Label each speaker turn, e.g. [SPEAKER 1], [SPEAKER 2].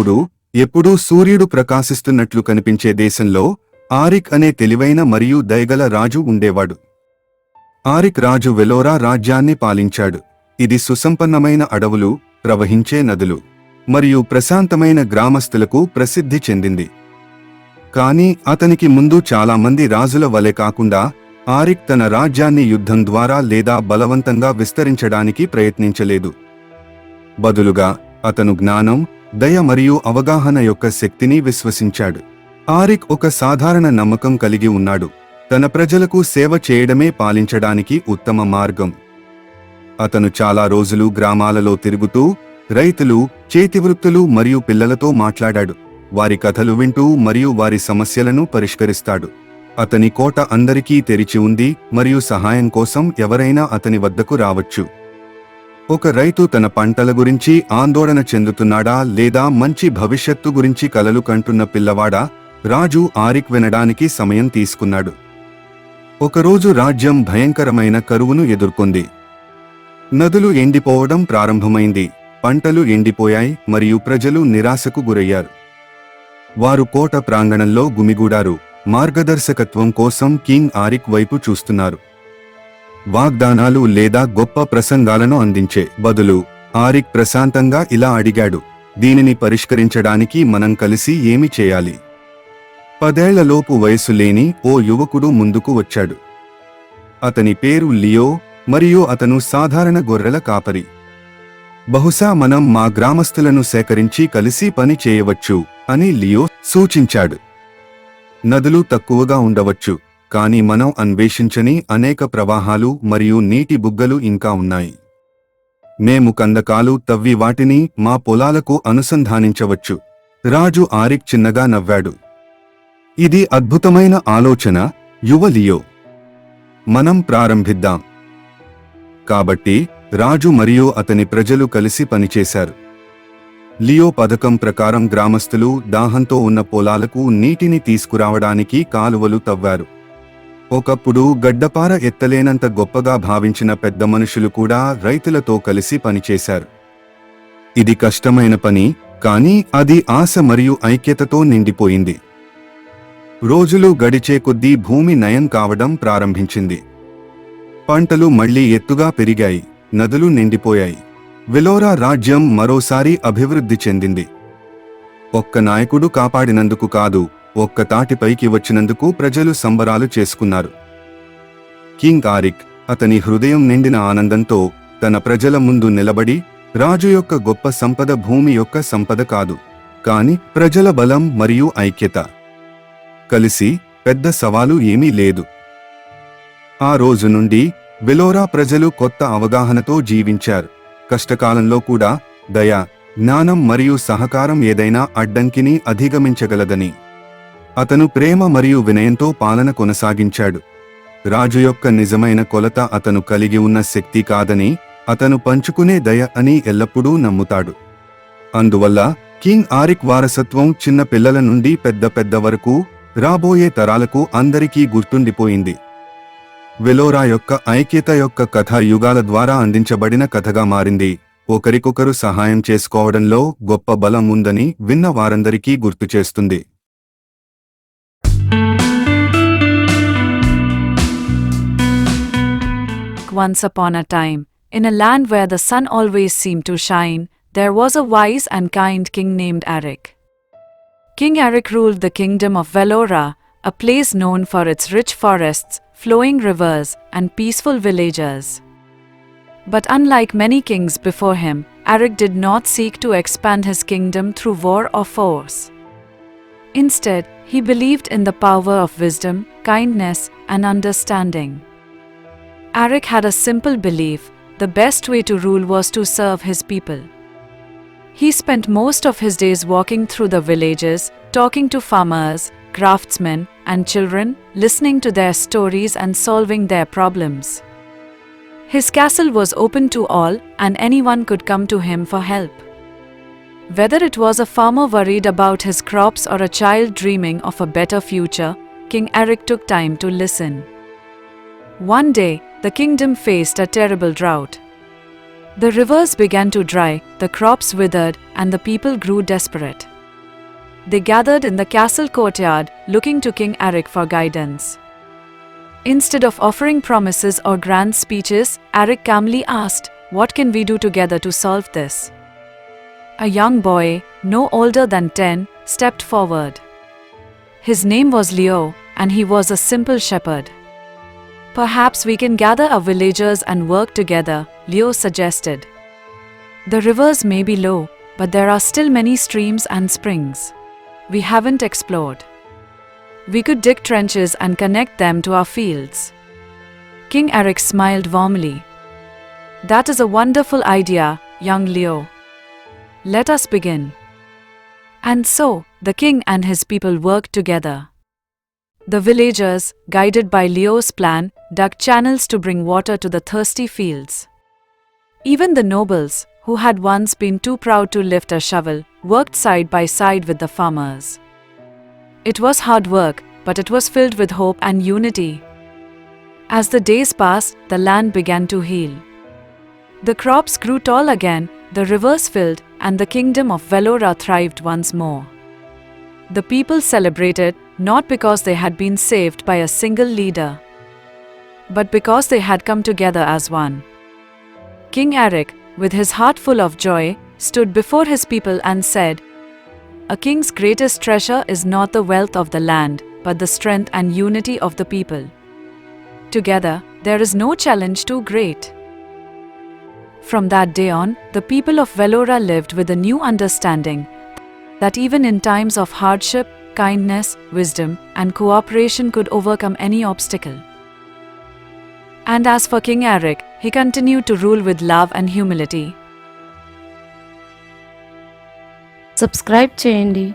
[SPEAKER 1] ఉన్నప్పుడు ఎప్పుడూ సూర్యుడు ప్రకాశిస్తున్నట్లు కనిపించే దేశంలో ఆరిక్ అనే తెలివైన మరియు దయగల రాజు ఉండేవాడు. ఆరిక్ రాజు వెలోరా రాజ్యాన్ని పాలించాడు. ఇది సుసంపన్నమైన అడవులు ప్రవహించే నదులు మరియు ప్రశాంతమైన గ్రామస్తులకు ప్రసిద్ధి చెందింది. కాని అతనికి ముందు చాలా మంది రాజుల వలె కాకుండా ఆరిక్ తన రాజ్యాన్ని యుద్ధం ద్వారా లేదా బలవంతంగా విస్తరించడానికి ప్రయత్నించలేదు. బదులుగా అతను జ్ఞానం దయ మరియు అవగాహన యొక్క శక్తిని విశ్వసించాడు. ఆరిక్ ఒక సాధారణ నమ్మకం కలిగి ఉన్నాడు. తన ప్రజలకు సేవ చేయడమే పాలించడానికి ఉత్తమ మార్గం. అతను చాలా రోజులు గ్రామాలలో తిరుగుతూ రైతులు చేతివృత్తులు మరియు పిల్లలతో మాట్లాడాడు. వారి కథలు వింటూ మరియు వారి సమస్యలను పరిష్కరిస్తాడు. అతని కోట అందరికీ తెరిచి ఉంది మరియు సహాయం కోసం ఎవరైనా అతని వద్దకు రావచ్చు. ఒక రైతు తన పంటల గురించి ఆందోళన చెందుతున్నాడా లేదా మంచి భవిష్యత్తు గురించి కలలు కంటున్న పిల్లవాడా? రాజు ఆరిక్ వినడానికి సమయం తీసుకున్నాడు. ఒకరోజు రాజ్యం భయంకరమైన కరువును ఎదుర్కొంది. నదులు ఎండిపోవడం ప్రారంభమైంది. పంటలు ఎండిపోయాయి మరియు ప్రజలు నిరాశకు గురయ్యారు. వారు కోట ప్రాంగణంలో గుమిగూడారు. మార్గదర్శకత్వం కోసం కింగ్ ఆరిక్ వైపు చూస్తున్నారు. వాగ్దానాలు లేదా గొప్ప ప్రసంగాలను అందించే బదులు ఆరిక్ ప్రశాంతంగా ఇలా అడిగాడు దీనిని పరిష్కరించడానికి మనం కలిసి ఏమి చేయాలి? పదేళ్ళలోపు వయసు లేని ఓ యువకుడు ముందుకు వచ్చాడు. అతని పేరు లియో మరియు అతను సాధారణ గొర్రెల కాపరి. బహుశా మనం మా గ్రామస్తులను సేకరించి కలిసి పని చేయవచ్చు అని లియో సూచించాడు. నదులు తక్కువగా ఉండవచ్చు కానీ మనం అన్వేషించని అనేక ప్రవాహాలు మరియు నీటి బుగ్గలు ఇంకా ఉన్నాయి. మేము కందకాలు తవ్వి వాటిని మా పొలాలకు అనుసంధానించవచ్చు. రాజు ఆరిక్ చిన్నగా నవ్వాడు. ఇది అద్భుతమైన ఆలోచన యువ లియో. మనం ప్రారంభిద్దాం. కాబట్టి రాజు మరియు అతని ప్రజలు కలిసి పనిచేశారు. లియో పథకం ప్రకారం గ్రామస్తులు దాహంతో ఉన్న పొలాలకు నీటిని తీసుకురావడానికి కాలువలు తవ్వారు. ఒకప్పుడు గడ్డపార ఎత్తలేనంత గొప్పగా భావించిన పెద్ద మనుషులు కూడా రైతులతో కలిసి పనిచేశారు. ఇది కష్టమైన పని కానీ అది ఆశ మరియు ఐక్యతతో నిండిపోయింది. రోజులు గడిచే కొద్దీ భూమి నయం కావడం ప్రారంభించింది. పంటలు మళ్ళీ ఎత్తుగా పెరిగాయి నదులు నిండిపోయాయి. వెలోరా రాజ్యం మరోసారి అభివృద్ధి చెందింది. ఒక్క నాయకుడు కాపాడినందుకు కాదు ఒక్క తాటిపైకి వచ్చినందుకు ప్రజలు సంబరాలు చేసుకున్నారు. కింగ్ ఆరిక్ అతని హృదయం నిండిన ఆనందంతో తన ప్రజల ముందు నిలబడి రాజు యొక్క గొప్ప సంపద భూమి యొక్క సంపద కాదు కాని ప్రజల బలం మరియు ఐక్యత. కలిసి పెద్ద సవాలు ఏమీ లేదు. ఆ రోజు నుండి వెలోరా ప్రజలు కొత్త అవగాహనతో జీవించారు. కష్టకాలంలో కూడా దయ జ్ఞానం మరియు సహకారం ఏదైనా అడ్డంకిని అధిగమించగలదని. అతను ప్రేమ మరియు వినయంతో పాలన కొనసాగించాడు. రాజు యొక్క నిజమైన కొలత అతను కలిగి ఉన్న శక్తి కాదని అతను పంచుకునే దయ అని ఎల్లప్పుడూ నమ్ముతాడు. అందువల్ల కింగ్ ఆరిక్ వారసత్వం చిన్న పిల్లల నుండి పెద్ద పెద్ద వరకు రాబోయే తరాలకు అందరికీ గుర్తుండిపోయింది. వెలోరా యొక్క ఐక్యత యొక్క కథ యుగాల ద్వారా అందించబడిన కథగా మారింది. ఒకరికొకరు సహాయం చేసుకోవడంలో గొప్ప బలం ఉందని విన్న వారందరికీ గుర్తు చేస్తుంది.
[SPEAKER 2] Once upon a time, in a land where the sun always seemed to shine, there was a wise and kind king named Arik. King Arik ruled the kingdom of Velora, a place known for its rich forests, flowing rivers, and peaceful villagers. But unlike many kings before him, Arik did not seek to expand his kingdom through war or force. Instead, he believed in the power of wisdom, kindness, and understanding. Arik had a simple belief the best way to rule was to serve his people. He spent most of his days walking through the villages, talking to farmers, craftsmen, and children, listening to their stories and solving their problems. His castle was open to all, and anyone could come to him for help. Whether it was a farmer worried about his crops or a child dreaming of a better future, King Eric took time to listen. One day, the kingdom faced a terrible drought. The rivers began to dry, the crops withered, and the people grew desperate. They gathered in the castle courtyard, looking to King Eric for guidance. Instead of offering promises or grand speeches, Eric calmly asked, What can we do together to solve this? A young boy, no older than 10, stepped forward. His name was Leo, and he was a simple shepherd. Perhaps we can gather our villagers and work together, Leo suggested. The rivers may be low, but there are still many streams and springs. We haven't explored. We could dig trenches and connect them to our fields. King Eric smiled warmly. That is a wonderful idea, young Leo. Let us begin. And so, the king and his people worked together. The villagers, guided by Leo's plan, dug channels to bring water to the thirsty fields. Even the nobles, who had once been too proud to lift a shovel, worked side by side with the farmers. It was hard work, but it was filled with hope and unity. As the days passed, the land began to heal. The crops grew tall again, the rivers filled, and the kingdom of Velora thrived once more. The people celebrated not because they had been saved by a single leader, but because they had come together as one. King Eric, with his heart full of joy, stood before his people and said, A king's greatest treasure is not the wealth of the land, but the strength and unity of the people. Together, there is no challenge too great. From that day on, the people of Velora lived with a new understanding that even in times of hardship, kindness, wisdom, and cooperation could overcome any obstacle. And as for King Eric, he continued to rule with love and humility.
[SPEAKER 3] Subscribe చేయండి